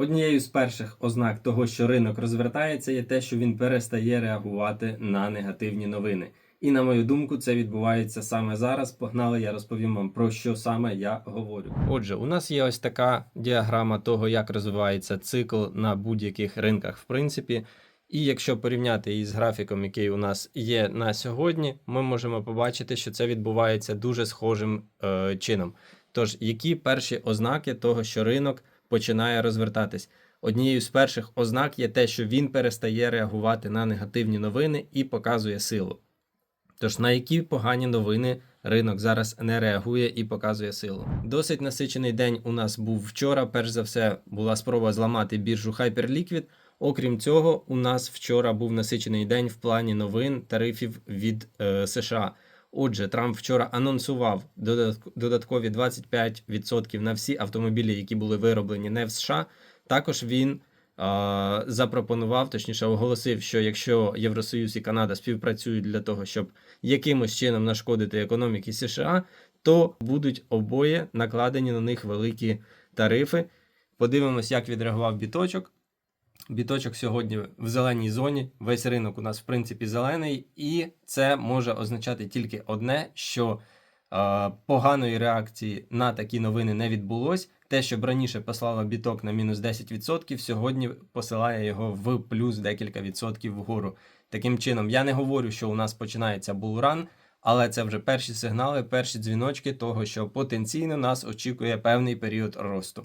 Однією з перших ознак того, що ринок розвертається, є те, що він перестає реагувати на негативні новини. І на мою думку, це відбувається саме зараз. Погнали, я розповім вам про що саме я говорю. Отже, у нас є ось така діаграма того, як розвивається цикл на будь-яких ринках, в принципі. І якщо порівняти її з графіком, який у нас є на сьогодні, ми можемо побачити, що це відбувається дуже схожим е, чином. Тож, які перші ознаки того, що ринок починає розвертатись? Однією з перших ознак є те, що він перестає реагувати на негативні новини і показує силу. Тож на які погані новини ринок зараз не реагує і показує силу. Досить насичений день у нас був вчора. Перш за все, була спроба зламати біржу Hyperliquid. Окрім цього, у нас вчора був насичений день в плані новин тарифів від е, США. Отже, Трамп вчора анонсував додатк- додаткові 25% на всі автомобілі, які були вироблені не в США. Також він а, запропонував, точніше, оголосив, що якщо Євросоюз і Канада співпрацюють для того, щоб якимось чином нашкодити економіці США, то будуть обоє накладені на них великі тарифи. Подивимось, як відреагував біточок. Біточок сьогодні в зеленій зоні. Весь ринок у нас, в принципі, зелений, і це може означати тільки одне: що е, поганої реакції на такі новини не відбулось. Те, що б раніше послало біток на мінус 10%, сьогодні посилає його в плюс декілька відсотків вгору. Таким чином, я не говорю, що у нас починається булран, але це вже перші сигнали, перші дзвіночки того, що потенційно нас очікує певний період росту.